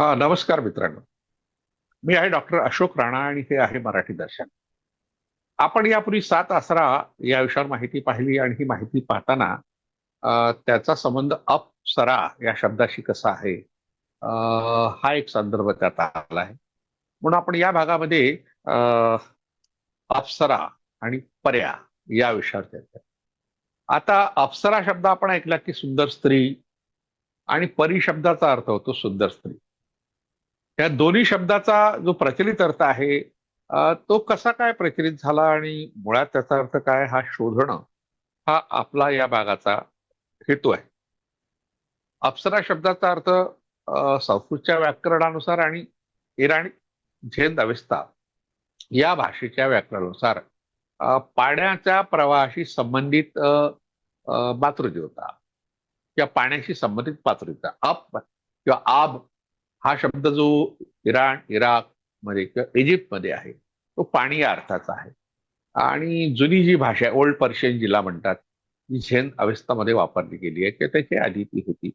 हा नमस्कार मित्रांनो. मी आहे डॉक्टर अशोक राणा आणि हे आहे मराठी दर्शन. आपण यापूर्वी सात आसरा या विषयावर माहिती पाहिली आणि ही माहिती पाहताना त्याचा संबंध अप्सरा या शब्दाशी कसा आहे हा एक संदर्भ त्यात आला आहे. म्हणून आपण या भागामध्ये अप्सरा आणि पर्या या विषयावर चर्चा आता अप्सरा शब्द आपण ऐकला की सुंदर स्त्री आणि परी शब्दाचा अर्थ होतो सुंदर स्त्री. या दोन्ही शब्दाचा जो प्रचलित अर्थ आहे तो कसा काय प्रचलित झाला आणि मुळात त्याचा अर्थ काय हा शोधणं हा आपला या भागाचा हेतू आहे. अप्सरा शब्दाचा अर्थ संस्कृतच्या व्याकरणानुसार आणि इराणी झेंद अवस्था या भाषेच्या व्याकरणानुसार पाण्याच्या प्रवाहाशी संबंधित मातृदेवता किंवा पाण्याशी संबंधित पातृता अप किंवा आब हा शब्द जो इराण इराकमध्ये किंवा इजिप्तमध्ये आहे तो पाणी या अर्थाचा आहे. आणि जुनी जी भाषा आहे ओल्ड पर्शियन जिला म्हणतात जी झेन अवस्थामध्ये वापरली गेली आहे किंवा त्याची आधी ती होती.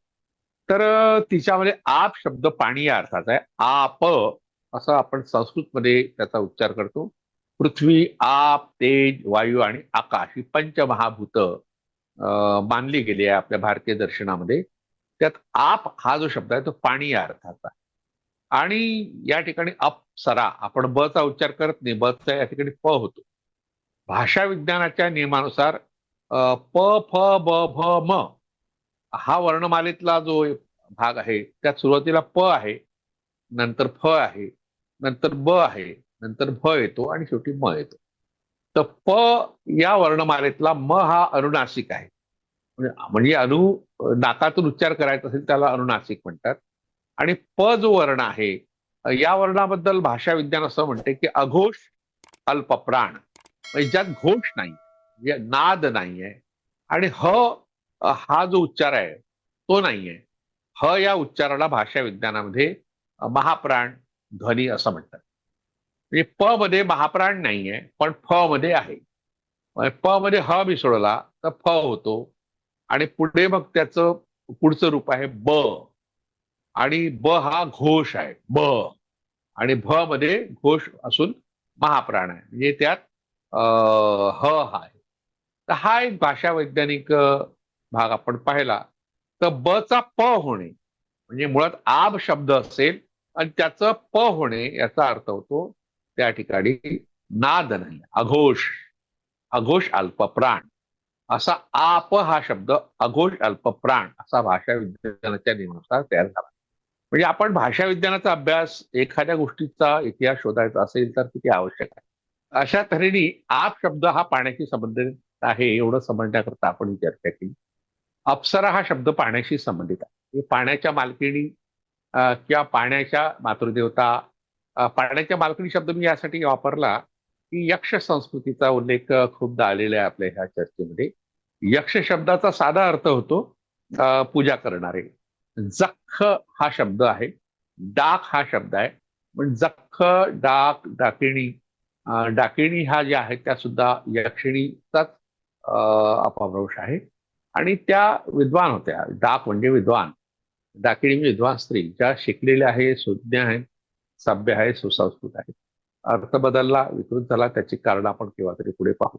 तर तिच्यामध्ये आप शब्द पाणी या अर्थाचा आहे. आप असं आपण संस्कृतमध्ये त्याचा उच्चार करतो. पृथ्वी आप तेज वायू आणि आकाश ही पंचमहाभूत मानली गेली आहे आपल्या भारतीय दर्शनामध्ये. त्यात आप हा जो शब्द आहे तो पाणी या अर्थाचा आणि या ठिकाणी अपसरा आपण ब चा उच्चार करत नाही ब चा या ठिकाणी प होतो. भाषा विज्ञानाच्या नियमानुसार अं, प फ ब भ म हा वर्णमालेतला जो भाग आहे त्यात सुरुवातीला प आहे नंतर फ आहे नंतर ब आहे नंतर भ येतो आणि शेवटी म येतो. तर प या वर्णमालेतला म हा अनुनासिक आहे. म्हणजे, म्हणजे अनु नाकातून उच्चार करायचा असेल त्याला अनुनासिक म्हणतात. आणि प जो वर्ण आहे या वर्णाबद्दल भाषा विज्ञान असं म्हणते की अघोष अल्पप्राण म्हणजे ज्यात घोष नाही नाद नाद नाहीये. आणि ह हा जो उच्चार आहे तो नाहीये. ह या उच्चाराला भाषा विज्ञानामध्ये महाप्राण ध्वनी असं म्हणतात. म्हणजे प मध्ये महाप्राण नाहीये पण फ मध्ये आहे. म्हणजे प मध्ये ह मिसळला तर फ होतो. आणि पुढे मग त्याचं पुढचं रूप आहे ब. आणि ब हा घोष आहे ब. आणि भ मध्ये घोष असून महाप्राण आहे. म्हणजे त्यात अं, ह हा आहे. तर हा एक भाषा वैज्ञानिक भाग आपण पाहिला. तर ब चा प होणे म्हणजे मुळात आब शब्द असेल आणि त्याचं प होणे याचा अर्थ होतो त्या ठिकाणी नाद नाही अघोष. अघोष अल्पप्राण. असा आप हा शब्द अघोष अल्पप्राण असा भाषा विज्ञानाच्या नियमानुसार तयार झाला. म्हणजे आपण भाषा विज्ञानाचा अभ्यास एखाद्या गोष्टीचा इतिहास शोधायचा असेल तर किती आवश्यक आहे? अशा तऱ्हेने आप शब्द हा पाण्याशी संबंधित आहे एवढं समजण्याकरता आपण ही चर्चा केली अप्सरा हा शब्द पाण्याशी संबंधित आहे. पाण्याच्या मालकिणी किंवा पाण्याच्या मातृदेवता पाण्याच्या मालकिणी शब्द मी यासाठी वापरला की यक्ष संस्कृतीचा उल्लेख खूपदा आलेला आहे आपल्या ह्या चर्चेमध्ये. यक्ष शब्दाचा साधा अर्थ होतो पूजा करणारे. जख्ख हा शब्द आहे डाक हा शब्द आहे. पण जख्ख डाक डाकिणी डाकिणी हा ज्या आहेत त्या सुद्धा यक्षिणीचाच अपभ्रंश आहे. आणि त्या विद्वान होत्या. डाक म्हणजे विद्वान. डाकिणी म्हणजे विद्वान स्त्री. ज्या शिकलेल्या आहे सुज्ञ आहेत सभ्य आहे सुसंस्कृत आहे अर्थ बदलला विकृत झाला त्याची कारण आपण केव्हा तरी पुढे पाहू.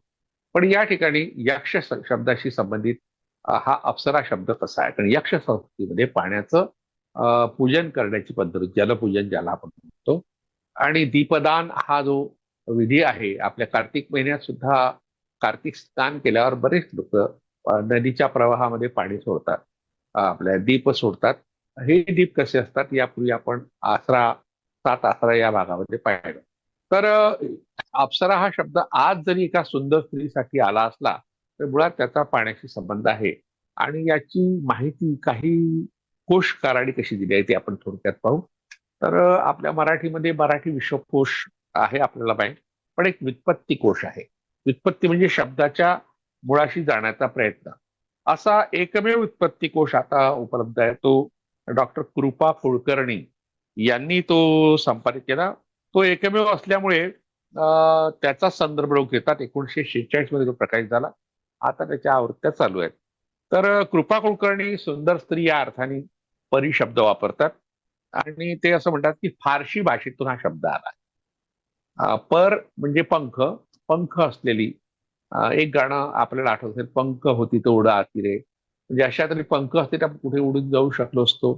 पण या ठिकाणी यक्ष शब्दाशी संबंधित हा अप्सरा शब्द कसा आहे? कारण यक्ष संस्कृतीमध्ये पाण्याचं पूजन करण्याची पद्धत जलपूजन ज्याला आपण म्हणतो आणि दीपदान हा जो विधी आहे आपल्या कार्तिक महिन्यात सुद्धा कार्तिक स्नान केल्यावर बरेच लोक नदीच्या प्रवाहामध्ये पाणी सोडतात आपल्या दीप सोडतात. हे दीप कसे असतात? यापूर्वी आपण आसरा सात आसरा या भागामध्ये पाहिलं. तर अप्सरा हा शब्द आज जरी एका सुंदर स्त्रीसाठी आला असला तर मुळात त्याचा पाण्याशी संबंध आहे. आणि याची माहिती काही कोशकाराने कशी दिली आहे ती आपण थोडक्यात पाहू. तर आपल्या मराठीमध्ये मराठी विश्वकोश आहे आपल्याला माहीत पण एक व्युत्पत्ती कोश आहे. व्युत्पत्ती म्हणजे शब्दाच्या मुळाशी जाण्याचा प्रयत्न. असा एकमेव व्युत्पत्ती कोश आता उपलब्ध आहे तो डॉक्टर कृपा कुलकर्णी यांनी तो संपादित केला. तो एकमेव असल्यामुळे त्याचा संदर्भ लोक घेतात. एकोणीशे शेहेचाळीसमध्ये तो प्रकाशित झाला. आता त्याच्या आवृत्त्या चालू आहेत. तर कृपा कुलकर्णी सुंदर स्त्री या अर्थाने परी शब्द वापरतात. आणि ते असं म्हणतात की फारशी भाषेतून हा शब्द आला. पर म्हणजे पंख. पंख असलेली एक गाणं आपल्याला आठवत. असेल पंख होती तो उडा अतिरे म्हणजे अशा तरी पंख असते आपण कुठे उडून जाऊ शकलो असतो.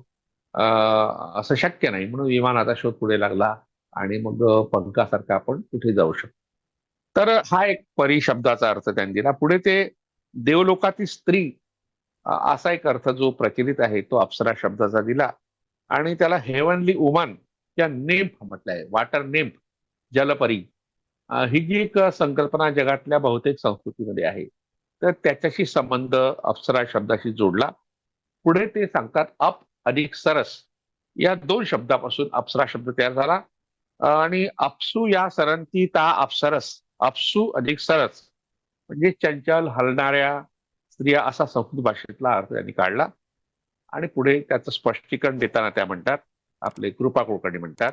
असं शक्य नाही. म्हणून विमानाचा शोध पुढे लागला. आणि मग पंखासारखा आपण कुठे जाऊ शकतो. तर हा एक परी शब्दाचा अर्थ त्यांनी दिला. पुढे ते देवलोकातील स्त्री असा एक अर्थ जो प्रचलित आहे तो अप्सरा शब्दाचा दिला. आणि त्याला हेवनली उमन या नेम्फ म्हटलंय वॉटर नेम्फ जलपरी. ही जी एक संकल्पना जगातल्या बहुतेक संस्कृतीमध्ये आहे तर त्याच्याशी संबंध अप्सरा शब्दाशी जोडला. पुढे ते सांगतात अप अधिक सरस. या दोन शब्दापासून अप्सरा शब्द तयार झाला. आणि अप्सू या सरंती ता अप्सरस अप्सू अधिक सरस. म्हणजे चंचल हलणाऱ्या स्त्रिया असा संस्कृत भाषेतला अर्थ त्यांनी काढला. आणि पुढे त्याचं स्पष्टीकरण देताना त्या म्हणतात आपले कृपा कुलकर्णी म्हणतात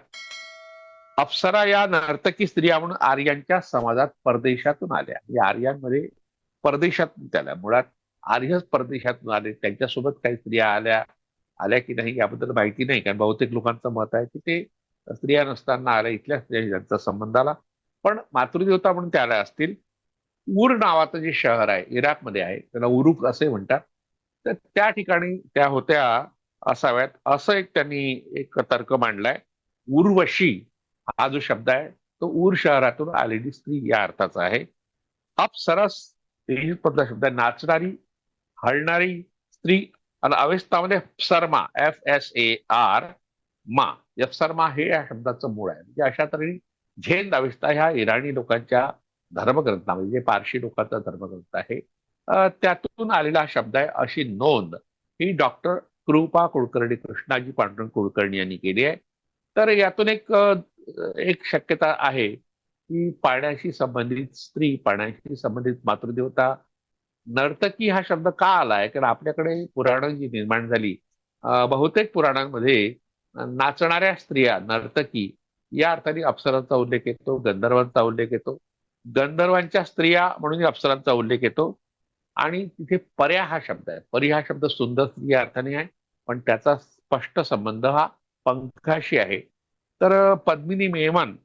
अप्सरा या नर्तकी स्त्रिया म्हणून आर्यांच्या समाजात परदेशातून आल्या. या आर्यांमध्ये परदेशातून त्याला मुळात आर्यच परदेशातून आले. त्यांच्यासोबत काही स्त्रिया आल्या. आल्या की नाही याबद्दल माहिती नाही. कारण बहुतेक लोकांचं मत आहे की ते स्त्रिया नसताना आल्या इथल्या स्त्रियांशी त्यांचा संबंध आला. पण मातृदेवता म्हणून त्या आल्या असतील. उर नावाचं जे शहर आहे इराकमध्ये आहे त्याला उरुक असे म्हणतात. तर त्या ठिकाणी त्या होत्या असाव्यात. असं एक त्यांनी एक तर्क मांडलाय. उर्वशी हा जो शब्द आहे तो उर शहरातून आलेली स्त्री या अर्थाचा आहे. अप्सरस सरस मधला शब्द आहे. नाचणारी हलणारी स्त्री. आणि अवेस्तामध्ये सर्मा एफ एस ए आर मा. अप्सरमा हे या शब्दाचं मूळ आहे. म्हणजे अशा तऱ्हेने झेन दाविस्ता ह्या इराणी लोकांच्या धर्मग्रंथामध्ये म्हणजे पारशी लोकांचा धर्मग्रंथ आहे. त्यातून आलेला हा शब्द आहे अशी नोंद. ही डॉक्टर कृपा कुलकर्णी कृष्णाजी पांडुरंग कुलकर्णी यांनी केली आहे. तर यातून एक एक शक्यता आहे की पाण्याशी संबंधित स्त्री पाण्याशी संबंधित मातृदेवता नर्तकी हा शब्द का आला आहे कारण आपल्याकडे पुराणं जी निर्माण झाली बहुतेक पुराणांमध्ये नाचणाऱ्या स्त्रिया नर्तकी या अर्थाने अप्सरांचा उल्लेख येतो गंधर्वांचा उल्लेख येतो. गंधर्वांच्या स्त्रिया म्हणून अप्सरांचा उल्लेख येतो. आणि तिथे पर्या हा शब्द आहे. परी हा शब्द सुंदर स्त्री या अर्थाने आहे पण त्याचा स्पष्ट संबंध हा पंखाशी आहे. तर पद्मिनी मेमन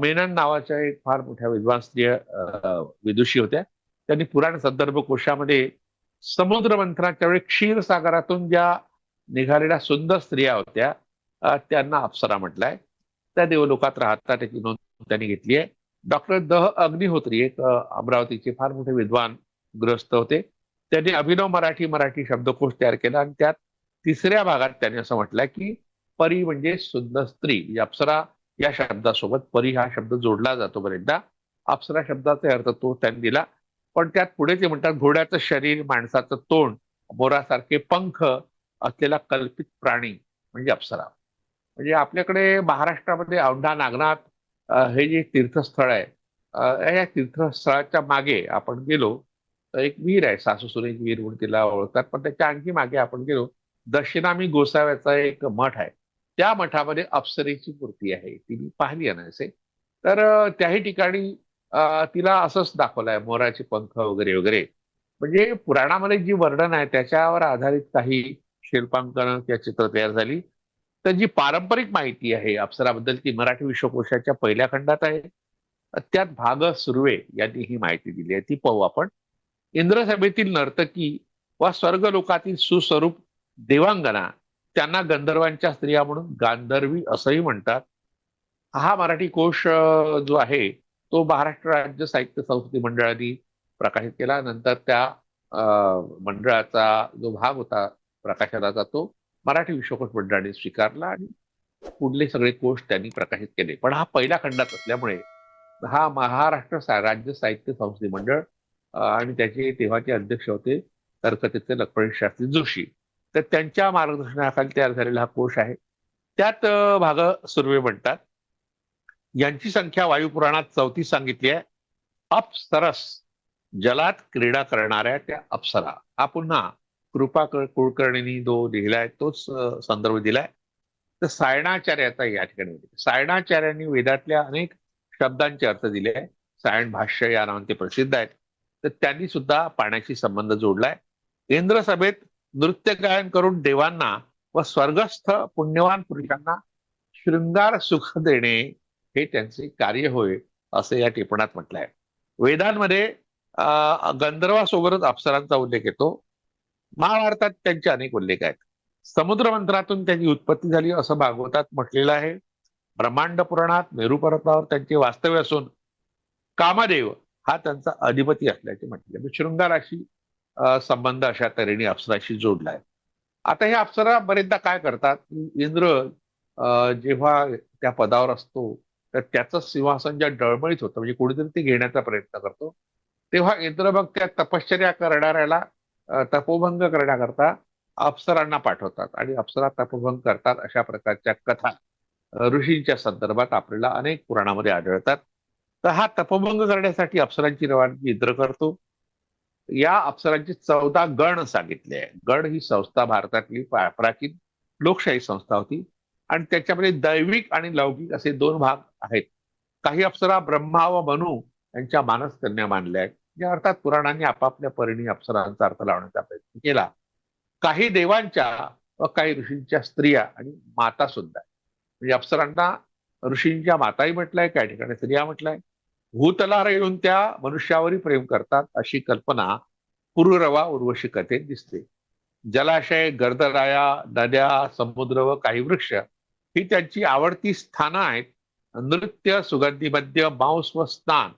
मेनन नावाच्या एक फार मोठ्या विद्वान स्त्रिय विदुषी होत्या. त्यांनी पुराण संदर्भ कोशामध्ये समुद्र मंथनाच्या वेळी क्षीरसागरातून ज्या निघालेल्या सुंदर स्त्रिया होत्या त्यांना अप्सरा म्हटलंय. त्या देवलोकात राहतात त्याची नोंद त्यांनी घेतली आहे. डॉक्टर दह अग्निहोत्री एक अमरावतीचे फार मोठे विद्वान ग्रस्त होते. त्यांनी अभिनव मराठी मराठी शब्दकोश तयार केला आणि त्यात तिसऱ्या भागात त्यांनी असं म्हटलंय की परी म्हणजे सुंदर स्त्री. म्हणजे अप्सरा या शब्दासोबत परी हा शब्द जोडला जातो बरेचदा. अप्सरा शब्दाचा अर्थ तो त्यांनी दिला. पण त्यात पुढे ते म्हणतात घोड्याचं शरीर माणसाचं तोंड मोरासारखे पंख असलेला कल्पित प्राणी म्हणजे अप्सरा. म्हणजे आपल्याकडे महाराष्ट्रामध्ये औंढा नागनाथ हे जे तीर्थस्थळ आहे या तीर्थस्थळाच्या मागे आपण गेलो तर एक वीर आहे सासू सुनेची वीर म्हणून तिला ओळखतात पण त्याच्या आणखी मागे आपण गेलो दक्षिणामी गोसाव्याचा एक मठ आहे. त्या मठामध्ये अप्सरेची मूर्ती आहे ती मी पाहिली आहे असे. तर त्याही ठिकाणी तिला असंच दाखवलं आहे मोराचे पंख वगैरे वगैरे. म्हणजे पुराणामध्ये जी वर्णन आहे त्याच्यावर आधारित काही शिल्पांकन किंवा चित्र तयार झाली. तर जी पारंपरिक माहिती आहे अप्सराबद्दल ती मराठी विश्वकोशाच्या पहिल्या खंडात आहे. त्यात भाग सुर्वे यांनी ही माहिती दिली आहे. ती पाहू आपण. इंद्रसभेतील नर्तकी व स्वर्गलोकातील सुस्वरूप देवांगना त्यांना गंधर्वांच्या स्त्रिया म्हणून गांधर्वी असंही म्हणतात. हा मराठी कोश जो आहे तो महाराष्ट्र राज्य साहित्य संस्कृती मंडळाने प्रकाशित केला. नंतर त्या मंडळाचा जो भाग होता प्रकाशनाचा तो. मराठी विश्वकोश मंडळाने स्वीकारला आणि पुढले सगळे कोश त्यांनी प्रकाशित केले. पण हा पहिल्या खंडात असल्यामुळे हा महाराष्ट्र सा- राज्य साहित्य संस्थे मंडळ आणि त्याचे तेव्हाचे अध्यक्ष होते तर्कतेचे लक्ष्मण शास्त्री जोशी. तर त्यांच्या मार्गदर्शनाखाली तयार झालेला हा कोश आहे. त्यात भाग सुर्वे म्हणतात. यांची संख्या वायुपुराणात चौथी सांगितली आहे. अप्सरस जलात क्रीडा करणाऱ्या त्या अप्सरा. हा पुन्हा कृपा कुळकर्णींनी कुलकर्णींनी जो लिहिलाय तोच संदर्भ दिलाय. तर सायणाचार्याचा या ठिकाणी सायणाचार्यांनी वेदातल्या अनेक शब्दांचे अर्थ दिले आहे सायण भाष्य या नावाने ते प्रसिद्ध आहेत. तर त्यांनी सुद्धा पाण्याशी संबंध जोडलाय. केंद्र सभेत नृत्य गायन करून देवांना व स्वर्गस्थ पुण्यवान पुरुषांना शृंगार सुख देणे हे त्यांचे कार्य होय असं या टिपणात म्हटलंय. वेदांमध्ये गंधर्वासोबतच अप्सरांचा उल्लेख येतो. महाभारतात त्यांचे अनेक उल्लेख आहेत. समुद्र मंत्रातून त्यांची उत्पत्ती झाली असं भागवतात म्हटलेलं आहे. ब्रह्मांड पुराणात मेरू पर्वतावर त्यांचे वास्तव्य असून कामदेव हा त्यांचा अधिपती असल्याचे म्हटले. म्हणजे शृंगाराशी संबंध अशा तऱ्हेने अप्सराशी जोडलाय आता हे अप्सरा बरेचदा काय करतात? इंद्र जेव्हा त्या पदावर असतो तर त्याचं सिंहासन ज्या डळमळीत होतं म्हणजे कोणीतरी ते घेण्याचा प्रयत्न करतो तेव्हा इंद्र मग त्या तपश्चर्या करणाऱ्याला तपोभंग करण्याकरता अप्सरांना पाठवतात आणि अप्सरा तपोभंग करतात अशा प्रकारच्या कथा ऋषींच्या संदर्भात आपल्याला अनेक पुराणामध्ये आढळतात. तर हा तपोभंग करण्यासाठी अप्सरांची रवानगी इंद्र करतो. या अप्सरांची चौदा गण सांगितले आहे गण ही संस्था भारतातली प्राचीन लोकशाही संस्था होती. आणि त्याच्यामध्ये दैविक आणि लौकिक असे दोन भाग आहेत. काही अप्सरा ब्रह्मा व मनू यांच्या मानस कन्या मानल्या आहेत. या अर्थात पुराणांनी आपापल्या परिणी अप्सरांचा अर्थ लावण्याचा प्रयत्न केला. काही देवांच्या व काही ऋषींच्या स्त्रिया आणि माता सुद्धा म्हणजे अप्सरांना ऋषींच्या माताही म्हटलंय काही ठिकाणी स्त्रिया म्हटलंय. भूतलार येऊन त्या मनुष्यावरही प्रेम करतात अशी कल्पना पुरुरवा उर्वशी कथेत दिसते. जलाशय गर्दराया नद्या समुद्र व काही वृक्ष ही त्यांची आवडती स्थानं आहेत. नृत्य सुगंधी मद्य मांस व स्नान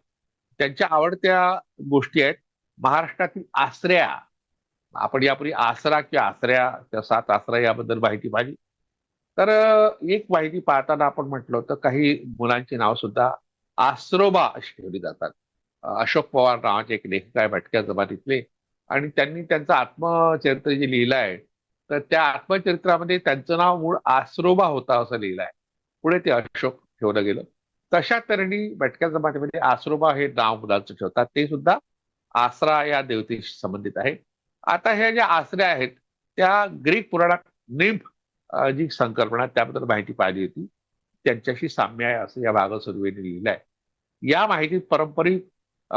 त्यांच्या आवडत्या गोष्टी आहेत. महाराष्ट्रातील आसऱ्या आपण यापूर्वी आसरा किंवा आसऱ्या त्या सात आसरा याबद्दल माहिती पाहिजे तर एक माहिती पाहताना आपण म्हटलं होतं काही मुलांची नाव सुद्धा आसरोबा अशी ठेवली जातात. अशोक पवार नावाचे एक लेखक आहे भटक्या जमातीतले. आणि त्यांनी त्यांचं आत्मचरित्र जे लिहिलं आहे तर त्या आत्मचरित्रामध्ये त्यांचं नाव मूळ आसरोबा होता असं लिहिलं आहे. पुढे ते अशोक ठेवलं गेलं. तशा तऱ्हेने भटक्या जमातीमध्ये म्हणजे आसरोबा हे नाव मुलांचं ठेवतात ते सुद्धा आसरा या देवतेशी संबंधित आहे. आता ह्या ज्या आसऱ्या आहेत त्या ग्रीक पुराणात निम जी संकल्पना त्याबद्दल माहिती पाहिली होती. त्यांच्याशी साम्य आहे असं या भाग सुरुवेने लिहिलं आहे. या माहितीत परंपरी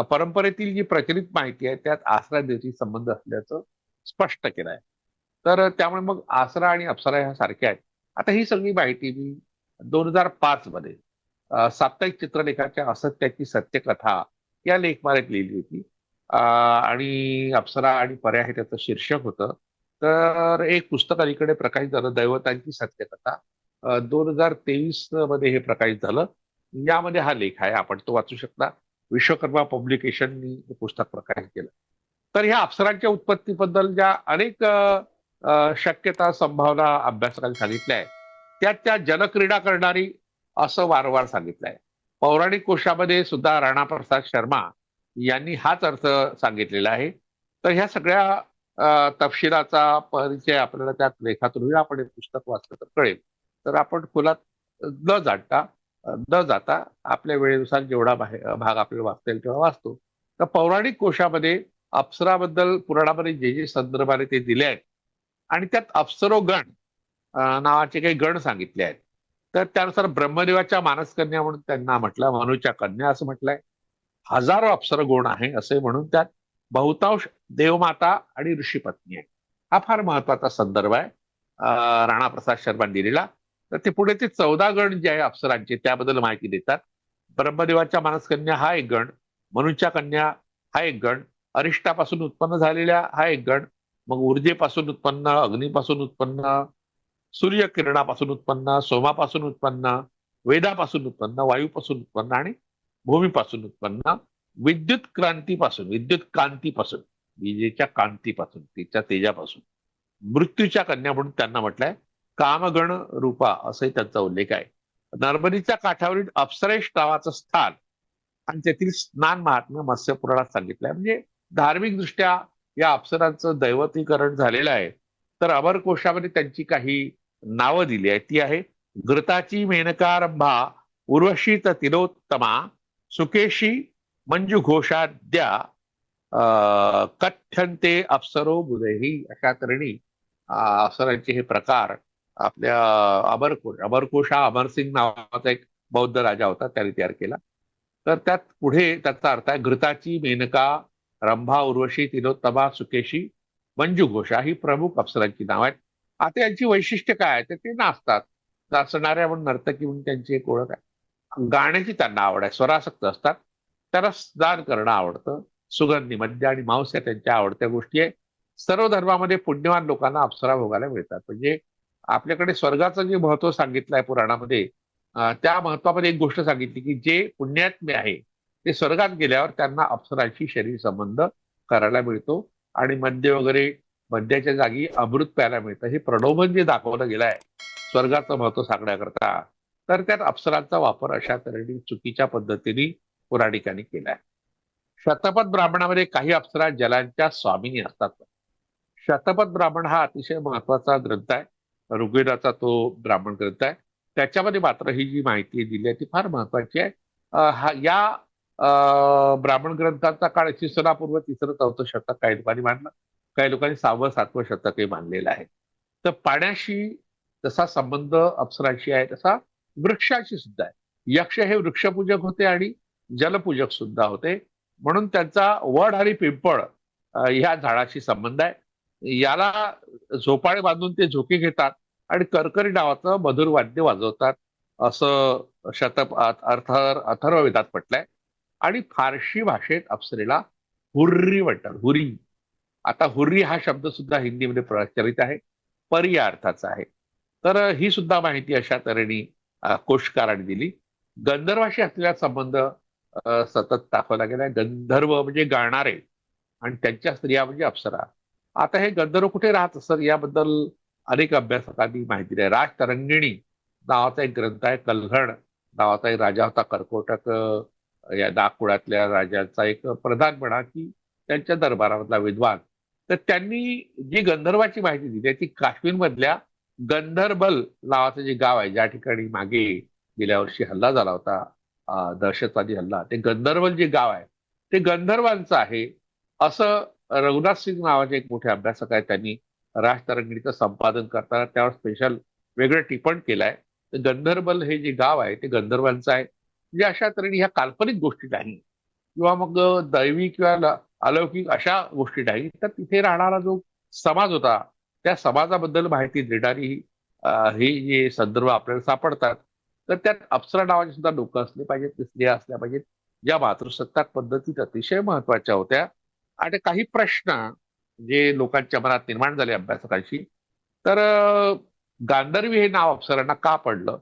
परंपरेतील जी प्रचलित माहिती आहे त्यात आसरा देवतेशी संबंध असल्याचं स्पष्ट केलं आहे. तर त्यामुळे मग आसरा आणि अप्सरा ह्या सारख्या आहेत. आता ही सगळी माहिती मी दोन हजार पाच मध्ये साप्ताहिक चित्रलेखाच्या असत्याची सत्यकथा या लेखमालेत लिहिली होती. आणि अप्सरा आणि पर्याय हे त्याचं शीर्षक होतं. तर एक पुस्तक अलीकडे प्रकाशित झालं दैवतांची सत्यकथा. दोन हजार तेवीसमध्ये हे प्रकाशित झालं. यामध्ये हा लेख आहे आपण तो वाचू शकता. विश्वकर्मा पब्लिकेशननी हे पुस्तक प्रकाशित केलं. तर ह्या अप्सरांच्या उत्पत्तीबद्दल ज्या अनेक शक्यता संभावना अभ्यासकांनी सांगितल्या आहेत त्यात त्या जनक्रीडा करणारी असं वारंवार सांगितलंय. पौराणिक कोशामध्ये सुद्धा राणाप्रसाद शर्मा यांनी हाच अर्थ सांगितलेला आहे. तर ह्या सगळ्या तपशिलाचा परिचय आपल्याला त्या लेखातून आपण हे पुस्तक वाचलं तर कळेल. तर आपण खोलात न जाणता न जाता आपल्या वेळेनुसार जेवढा भाग आपल्याला वाचता येईल तेवढा वाचतो. तर पौराणिक कोशामध्ये अप्सराबद्दल पुराणामध्ये जे जे संदर्भाने ते दिले आहेत आणि त्यात अप्सरो गण नावाचे काही गण सांगितले आहेत. तर त्यानुसार ब्रह्मदेवाच्या मानसकन्या म्हणून त्यांना म्हटलं मनुच्या कन्या असं म्हटलंय. हजारो अप्सर गुण आहे असे म्हणून त्यात बहुतांश देवमाता आणि ऋषीपत्नी आहे हा फार महत्त्वाचा संदर्भ आहे. राणाप्रसाद शर्मा दिलेला. तर ते पुढे ते चौदा गण जे आहे अप्सरांचे त्याबद्दल माहिती देतात. ब्रह्मदेवाच्या मानसकन्या हा एक गण मनुच्या कन्या हा एक गण अरिष्टापासून उत्पन्न झालेल्या हा एक गण मग ऊर्जेपासून उत्पन्न अग्नीपासून उत्पन्न सूर्यकिरणापासून उत्पन्न सोमापासून उत्पन्न वेदापासून उत्पन्न वायूपासून उत्पन्न आणि भूमीपासून उत्पन्न विद्युत क्रांतीपासून विद्युत कांतीपासून विजेच्या कांतीपासून तिच्या तेजापासून. मृत्यूच्या कन्या म्हणून त्यांना म्हटलंय कामगण रूपा असंही त्यांचा उल्लेख आहे. नर्मदीच्या काठावरील अप्सरेश नावाचं स्थान आणि तेथील स्नान महात्म्य मत्स्य पुराणात सांगितलंय. म्हणजे धार्मिक दृष्ट्या या अप्सरांचं दैवतीकरण झालेलं आहे. तर अमरकोशामध्ये त्यांची काही नावं दिली आहेत. ती आहे घृताची मेनकारंभा उर्वशीत तिलोत्तमा सुकेशी मंजू घोषाद्या कथ्यंते अप्सरो बुधही अशा तऱ्हेने अप्सरांचे हे प्रकार आपल्या अमरकोश अमरकोश हा अमरसिंग नावाचा एक बौद्ध राजा होता त्याने तयार केला. तर त्यात पुढे त्याचा अर्थ आहे घृताची मेनका रंभा उर्वशी तिलोत्तमा सुकेशी मंजू घोषा ही प्रमुख अप्सरांची नाव आहेत. आता यांची वैशिष्ट्य काय तर ते नाचतात. नाचणाऱ्या म्हणून नर्तकी म्हणून त्यांची एक ओळख आहे. गाण्याची त्यांना आवड आहे. स्वरासक्त असतात. त्याला दान करणं आवडतं. सुगंधी मद्य आणि मांस या त्यांच्या आवडत्या गोष्टी आहे. सर्व धर्मामध्ये पुण्यवान लोकांना अप्सरा भोगायला मिळतात. म्हणजे आपल्याकडे स्वर्गाचं जे महत्त्व सांगितलं आहे पुराणामध्ये त्या महत्वामध्ये एक गोष्ट सांगितली की जे पुण्यात्मे आहे ते स्वर्गात गेल्यावर त्यांना अप्सराशी शरीर संबंध करायला मिळतो. आणि मद्य वगैरे मद्याच्या जागी अमृत प्यायला मिळतं. हे प्रलोभन जे दाखवलं गेलं आहे स्वर्गाचं महत्त्व सांगण्याकरता तर त्यात अप्सरांचा वापर अशा तऱ्हेने चुकीच्या पद्धतीने पुराणिकांनी केलाय. शतपथ ब्राह्मणामध्ये काही अप्सरा जलांच्या स्वामीनी असतात. शतपथ ब्राह्मण हा अतिशय महत्त्वाचा ग्रंथ आहे. ऋग्वेदाचा तो ब्राह्मण ग्रंथ आहे. त्याच्यामध्ये मात्र ही जी माहिती दिली आहे ती फार महत्वाची आहे. हा या ब्राह्मण ग्रंथाचा काळ इसवी तिसरं चौथं शतक काही मानलं काही लोकांनी सहावं सातवं शतकही मानलेलं आहे तर पाण्याशी जसा संबंध अप्सराशी आहे तसा वृक्षाशी सुद्धा आहे. यक्ष हे वृक्षपूजक होते आणि जलपूजक सुद्धा होते. म्हणून त्यांचा वड आणि पिंपळ ह्या झाडाशी संबंध आहे. याला झोपाळे बांधून ते झोके घेतात आणि करकरी नावाचं मधुर वाद्य वाजवतात. असं शतप अर्थर अथर्ववेदात म्हटलंय. आणि फारशी भाषेत अप्सरेला हुर्री म्हणतात हुरी आता हुर्री हा शब्द सुद्धा हिंदीमध्ये प्रचलित आहे. पर या अर्थाचा आहे. तर ही सुद्धा माहिती अशा तऱ्हेने कोशकाराने दिली. गंधर्वाशी असलेला संबंध सतत दाखवला गेलाय गंधर्व म्हणजे गाणारे आणि त्यांच्या स्त्रिया म्हणजे अप्सरा. आता हे गंधर्व कुठे राहत असत याबद्दल अनेक अभ्यासकांनी माहिती दिली राज तरंगिणी नावाचा एक ग्रंथ आहे कलघण नावाचा एक राजा होता कर्कोटक या नागपुरातल्या राजाचा एक प्रधान म्हणा की त्यांच्या दरबारामधला विद्वान. तर त्यांनी जी गंधर्वाची माहिती दिली ती काश्मीरमधल्या गंधर्बल नावाचं जे गाव आहे ज्या ठिकाणी मागे गेल्या वर्षी हल्ला झाला होता दहशतवादी हल्ला ते गंधर्वल जे गाव आहे ते गंधर्वांचं आहे असं रघुनाथ सिंग नावाचे एक मोठे अभ्यासक आहेत त्यांनी राजतरंगिणीचं संपादन करताना त्यावर स्पेशल वेगळं टिपण केलंय. तर गंधर्बल हे जे गाव आहे ते गंधर्वांचं आहे. म्हणजे अशा तऱ्हेने ह्या काल्पनिक गोष्टी नाही. किंवा मग दैवी किंवा अलौकिक अशा गोष्टी नाही. तर तिथे राहणारा जो समाज होता त्या समाजाबद्दल माहिती देणारी हे जे संदर्भ आपल्याला सापडतात तर त्यात अप्सरा नावाचे सुद्धा लोक असले पाहिजेत स्त्रिया असल्या पाहिजेत ज्या मातृसत्ताक पद्धतीत अतिशय महत्त्वाच्या होत्या. आणि काही प्रश्न जे लोकांच्या मनात निर्माण झाले अभ्यासकांशी तर गांधर्वी हे नाव अप्सरांना का पडलं?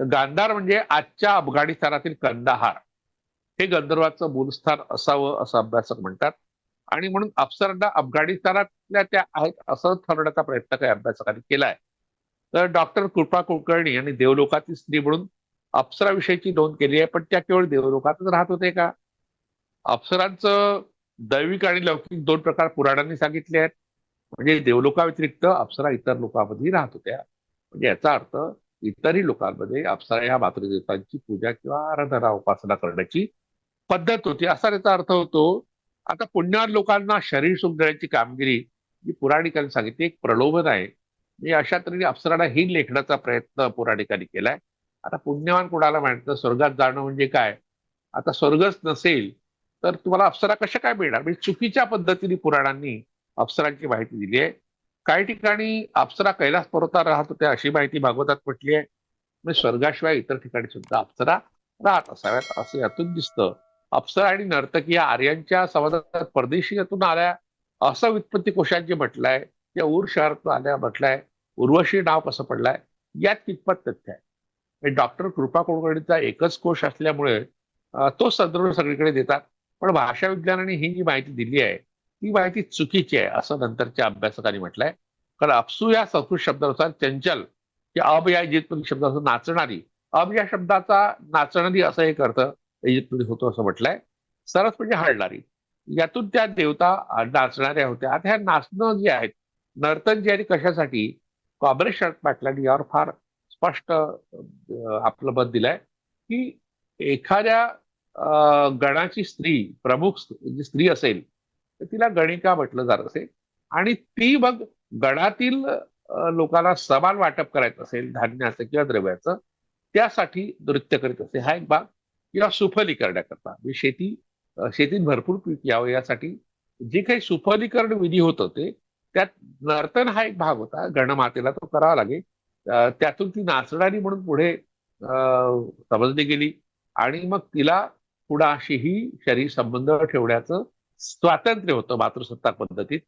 तर गांधार म्हणजे आजच्या अफगाणिस्तानातील कंदाहार. हे गंधर्वाचं मूलस्थान असावं असं अभ्यासक म्हणतात. आणि म्हणून अप्सरांना अफगाणिस्तानातल्या त्या आहेत असं ठरवण्याचा प्रयत्न काही अभ्यासकांनी केलाय. तर डॉक्टर कृपा कुलकर्णी यांनी देवलोकातील स्त्री म्हणून अप्सराविषयीची नोंद केली आहे पण त्या केवळ देवलोकातच राहत होते का? अप्सरांचं दैविक आणि लौकिक दोन प्रकार पुराणांनी सांगितले आहेत. म्हणजे देवलोकाव्यतिरिक्त अप्सरा इतर लोकांमध्ये राहत होत्या. म्हणजे याचा अर्थ इतरही लोकांमध्ये अप्सरा या मातृदेवतांची पूजा किंवा आराधना उपासना करण्याची पद्धत होती. असा त्याचा अर्थ होतो आता पुण्यात लोकांना शरीर सुख देण्याची कामगिरी जी पुराणिकांनी सांगितली एक प्रलोभन आहे. म्हणजे अशा तऱ्हेने अप्सराला ही लेखण्याचा प्रयत्न पुराणिकांनी केलाय. आता पुण्यवान कुणाला म्हणतं स्वर्गात जाणं म्हणजे काय? आता स्वर्गच नसेल तर तुम्हाला अप्सरा कशा काय मिळणार? म्हणजे चुकीच्या पद्धतीने पुराणांनी अप्सरांची माहिती दिली आहे. काही ठिकाणी अप्सरा कैलास पर्वतात राहत होत्या अशी माहिती भागवतात म्हटली आहे. म्हणजे स्वर्गाशिवाय इतर ठिकाणी सुद्धा अप्सरा राहत असाव्यात असं यातून दिसतं. अप्सरा आणि नर्तकी या आर्यांच्या समाजात परदेशीतून आल्या. असं व्युत्पत्ती कोशांची म्हटलंय या उर शहरातून आल्या म्हटलंय उर्वशी नाव कसं पडलंय यात कितपत तथ्य आहे. डॉक्टर कृपा कुलकर्णीचा एकच कोश असल्यामुळे तो संदर्भ सगळीकडे देतात. पण भाषा विज्ञानाने ही जी माहिती दिली आहे ती माहिती चुकीची आहे असं नंतरच्या अभ्यासकांनी म्हटलंय. कारण अप्सू या संस्कृत शब्दानुसार चंचल की अब या इजिप्त शब्दानुसार नाचणारी. अब या शब्दाचा नाचणारी असं एक अर्थ इजिप्तमध्ये होतो असं म्हटलंय. सरस म्हणजे हळणारी. यातून त्या देवता नाचणाऱ्या होत्या. आता ह्या नाचणं जे आहेत नर्तन जे आहे कशासाठी? काँग्रेस पाटलांनी यावर फार स्पष्ट आपलं मत दिलंय की एखाद्या गणाची स्त्री प्रमुख जी स्त्री असेल तर तिला गणिका म्हटलं जात असेल आणि ती मग गणातील लोकांना समान वाटप करायचं असेल धान्याचं किंवा द्रव्याचं त्यासाठी नृत्य करीत असे. हा एक भाग. किंवा सुफली करण्याकरता म्हणजे शेती शेतीत भरपूर पीक यावं यासाठी जे काही सुफलीकरण विधी होत होते त्यात नर्तन हा एक भाग होता. गणमातेला तो करावा लागेल. त्यातून ती नाचणारी म्हणून पुढे समजली गेली आणि मग तिला कुणाशीही शरीर संबंध ठेवण्याचं स्वातंत्र्य होतं मातृसत्ताक पद्धतीत.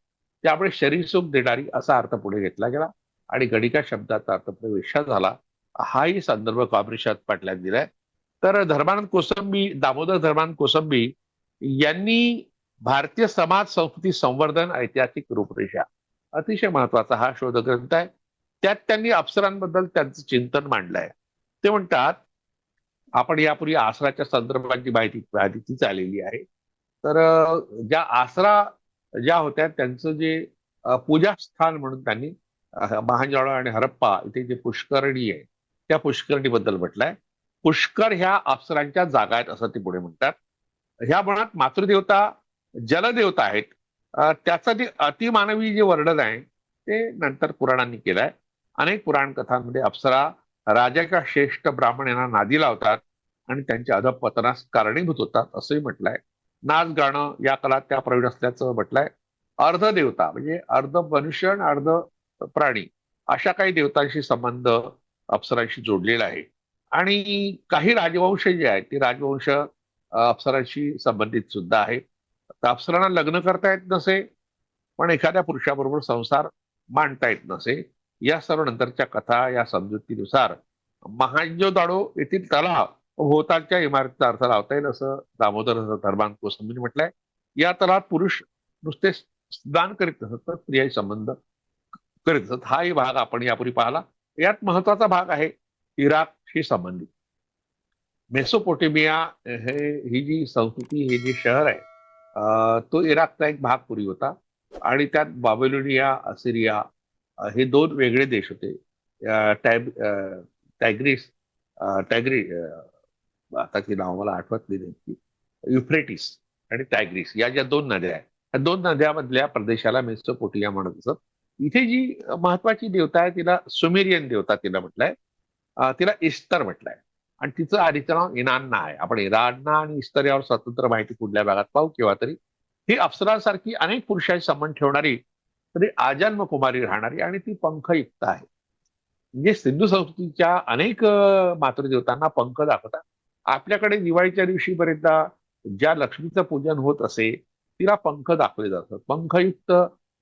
त्यामुळे शरीर सुख देणारी असा अर्थ पुढे घेतला गेला आणि गणिका शब्दाचा अर्थ प्रवेशा झाला. हाही संदर्भ काब्रिशात पाटल्यात दिलाय. तर धर्मानंद कोसंबी दामोदर धर्मानंद कोसंबी यांनी भारतीय समाज संस्कृती संवर्धन ऐतिहासिक रूपरेषा अतिशय महत्त्वाचा हा शोधग्रंथ आहे. त्यात त्यांनी अप्सरांबद्दल त्यांचं चिंतन मांडलंय. ते म्हणतात आपण यापूर्वी आसराच्या संदर्भाची माहिती माहितीच आलेली आहे. तर ज्या आसरा ज्या होत्या त्यांचं जे पूजास्थान म्हणून त्यांनी महांजाळा आणि हरप्पा इथे जे पुष्करणी आहे त्या पुष्करणीबद्दल म्हटलंय. पुष्कर ह्या अप्सरांच्या जागा आहेत असं ते पुढे म्हणतात. ह्या मनात मातृदेवता जलदेवता आहेत. त्याचं जे अतिमानवी जे वर्णन आहे ते नंतर पुराणांनी केलंय. अनेक पुराण कथांमध्ये अप्सरा राजाच्या श्रेष्ठ ब्राह्मण यांना नादी लावतात आणि त्यांच्या अधपतनास कारणीभूत होतात असंही म्हटलंय. नाच गाणं या कला त्या प्रवीण असल्याचं म्हटलंय. अर्ध देवता म्हणजे अर्ध मनुष्य आणि अर्ध प्राणी अशा काही देवतांशी संबंध अप्सरांशी जोडलेला आहे. आणि काही राजवंश जे आहेत ते राजवंश अप्सरांशी संबंधित सुद्धा आहेत. अप्सरांना लग्न करता येत नसे पण एखाद्या पुरुषाबरोबर संसार मांडता येत नसे. या सर्व नंतरच्या कथा या समजुतीनुसार दाडो येथील तलाव भोवतालच्या इमारतीचा अर्थ लावता येईल असं दामोदर धर्मान कोसंबीने म्हटलंय. या तलावात पुरुष नुसते स्नान करीत असत तर स्त्रियाही संबंध करीत असत हाही भाग आपण यापूर्वी पाहिला. यात महत्त्वाचा भाग आहे इराकशी संबंधित. मेसोपोटेमिया हे ही जी संस्कृती हे जे शहर आहे तो इराकचा एक भाग पूर्वी होता आणि त्यात बाबेलोनिया असिरिया हे दोन वेगळे देश होते. टॅब टॅग्रिस टॅग्री आता ती नाव मला आठवत नाही युफ्रेटिस आणि टॅग्रिस या ज्या दोन नद्या आहेत या दोन नद्यामधल्या प्रदेशाला मेसोपोटिया म्हणत असत. इथे जी महत्वाची देवता आहे तिला सुमेरियन देवता तिला म्हटलंय. तिला इस्तर म्हटलंय. आणि तिचं आधीचं नाव इनान्ना आहे. आपण इरान्ना आणि इस्तर यावर स्वतंत्र माहिती पुढल्या भागात पाहू किंवा तरी ही अप्सरासारखी अनेक पुरुषांशी संबंध ठेवणारी तरी आजन्म कुमारी राहणारी आणि ती पंखयुक्त आहे. म्हणजे सिंधू संस्कृतीच्या अनेक मातृदेवतांना पंख दाखवतात. आपल्याकडे दिवाळीच्या दिवशी बरेचदा ज्या लक्ष्मीचं पूजन होत असे तिला पंख दाखवले जातात. पंखयुक्त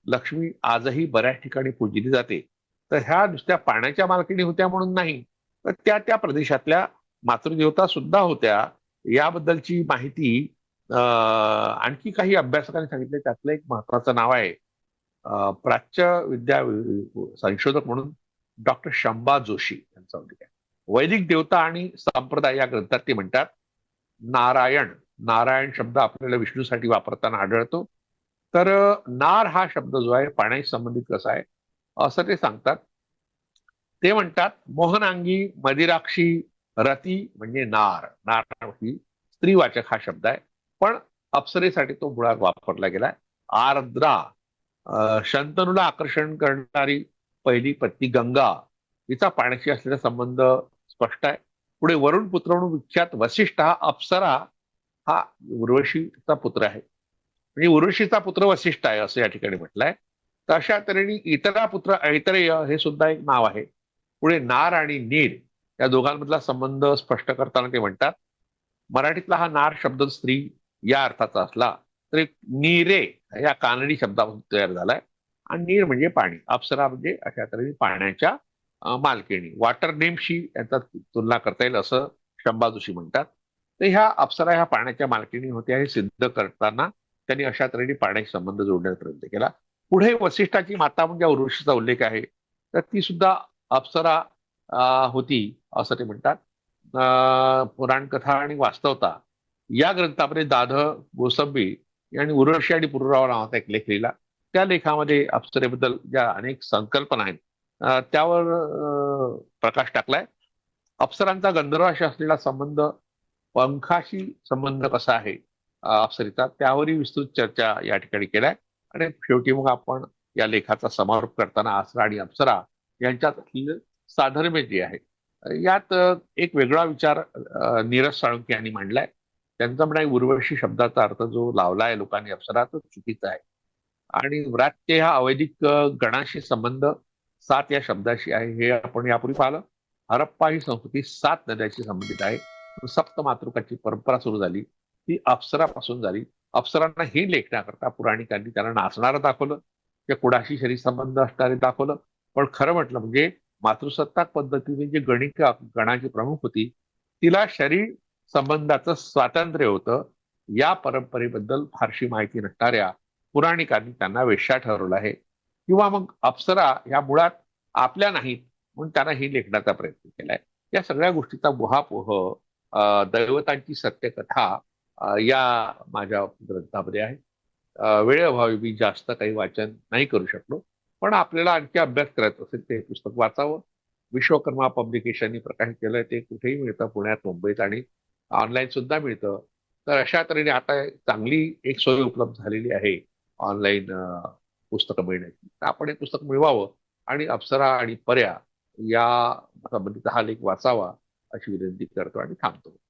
लक्ष्मी आजही बऱ्याच ठिकाणी पूजली जाते. तर ह्या नुसत्या पाण्याच्या मालकीणी होत्या म्हणून नाही. तर त्या त्या प्रदेशातल्या मातृदेवता सुद्धा होत्या. याबद्दलची माहिती आणखी काही अभ्यासकांनी सांगितले त्यातलं एक महत्वाचं नाव आहे प्राच्य विद्या संशोधक म्हणून डॉक्टर शंबा जोशी यांचा उल्लेख आहे वैदिक देवता आणि संप्रदाय या ग्रंथात ते म्हणतात नारायण. नारायण शब्द आपल्याला विष्णूसाठी वापरताना आढळतो. तर नार हा शब्द जो आहे पाण्याशी संबंधित कसा आहे? असं ते सांगतात. ते म्हणतात मोहनांगी मदिराक्षी रती म्हणजे नार. नार ही स्त्रीवाचक हा शब्द आहे. पण अप्सरेसाठी तो मुळात वापरला गेलाय. आर्द्रा शंतनूला आकर्षण करणारी पहिली पत्नी गंगा तिचा पाण्याशी असलेला संबंध स्पष्ट आहे. पुढे वरुण पुत्र म्हणून विख्यात वसिष्ठ हा अप्सरा हा उर्वशीचा पुत्र आहे. म्हणजे उर्वशीचा पुत्र वसिष्ठ आहे असं या ठिकाणी म्हटलंय. तर अशा तऱ्हेने इतरा पुत्र ऐतरेय हे सुद्धा एक नाव आहे. पुढे नार आणि नीर या दोघांमधला संबंध स्पष्ट करताना ते म्हणतात. मराठीतला हा नार शब्द स्त्री या अर्थाचा असला तरी नीरे या कानडी शब्दापासून तयार झालाय. आणि नीर म्हणजे पाणी. अप्सरा म्हणजे अशा तऱ्हेने पाण्याच्या मालकिणी. वॉटर नेमशी यांचा तुलना करता येईल असं शंभा जोशी म्हणतात. तर ह्या अप्सरा ह्या पाण्याच्या मालकिणी होत्या हे सिद्ध करताना त्यांनी अशा तऱ्हेने पाण्याशी संबंध जोडण्याचा प्रयत्न केला. पुढे वसिष्ठाची माता म्हणजे उर्वशीचा उल्लेख आहे. तर ती सुद्धा अप्सरा होती असं ते म्हणतात. पुराणकथा आणि वास्तवता. या ग्रंथामध्ये दाध गोसंबी यांनी उर्वशी आणि पुरुराव नावाचा एक लेख लिहिला. त्या लेखामध्ये अप्सरेबद्दल ज्या अनेक संकल्पना आहेत त्यावर प्रकाश टाकलाय. अप्सरांचा गंधर्वाशी असलेला संबंध पंखाशी संबंध कसा आहे अप्सरीचा त्यावरही विस्तृत चर्चा या ठिकाणी केलाय. आणि शेवटी मग आपण या लेखाचा समारोप करताना आसरा आणि अप्सरा यांच्यात म्हणजे साधर्म्य जे आहे यात एक वेगळा विचार नीरज साळुंके यांनी मांडलाय. त्यांचा म्हणा उर्वशी शब्दाचा अर्थ जो लावलाय लोकांनी अप्सरा तो चुकीचा आहे. आणि व्रात्य हा अवैधिक गणाशी संबंध सात या शब्दाशी आहे हे आपण यापूर्वी पाहिलं. हरप्पा ही संस्कृती सात नद्याशी संबंधित आहे. सप्त मातृकाची परंपरा सुरू झाली. ती अप्सरापासून झाली. अप्सरांना ही लेखण्याकरता पुराणिकांनी त्यांना नाचणारं दाखवलं. त्या कुडाशी शरीर संबंध असणारे दाखवलं. पण खरं म्हटलं म्हणजे मातृसत्ताक पद्धतीने जी गणिका गणाची प्रमुख होती तिला शरीर संबंधाचं स्वातंत्र्य होतं. या परंपरेबद्दल फारशी माहिती नसणाऱ्या पुराणिकांनी त्यांना वेश्या ठरवलं आहे. किंवा मग अप्सरा या मुळात आपल्या नाहीत म्हणून त्यांना ही लेखण्याचा प्रयत्न केलाय या सगळ्या गोष्टीचा गुहापोह दैवतांची सत्यकथा या माझ्या ग्रंथामध्ये आहे. वेळेअभावी मी जास्त काही वाचन नाही करू शकलो. पण आपल्याला आणखी अभ्यास करायचा असेल ते पुस्तक वाचावं. विश्वकर्मा पब्लिकेशननी प्रकाशित केलंय ते कुठेही मिळतं. पुण्यात मुंबईत आणि ऑनलाईन सुद्धा मिळतं. तर अशा तऱ्हेने आता चांगली एक सोय उपलब्ध झालेली आहे ऑनलाईन पुस्तकं मिळण्याची. तर आपण हे पुस्तक मिळवावं आणि अप्सरा आणि पर्या या संबंधित हा लेख वाचावा अशी विनंती करतो आणि थांबतो.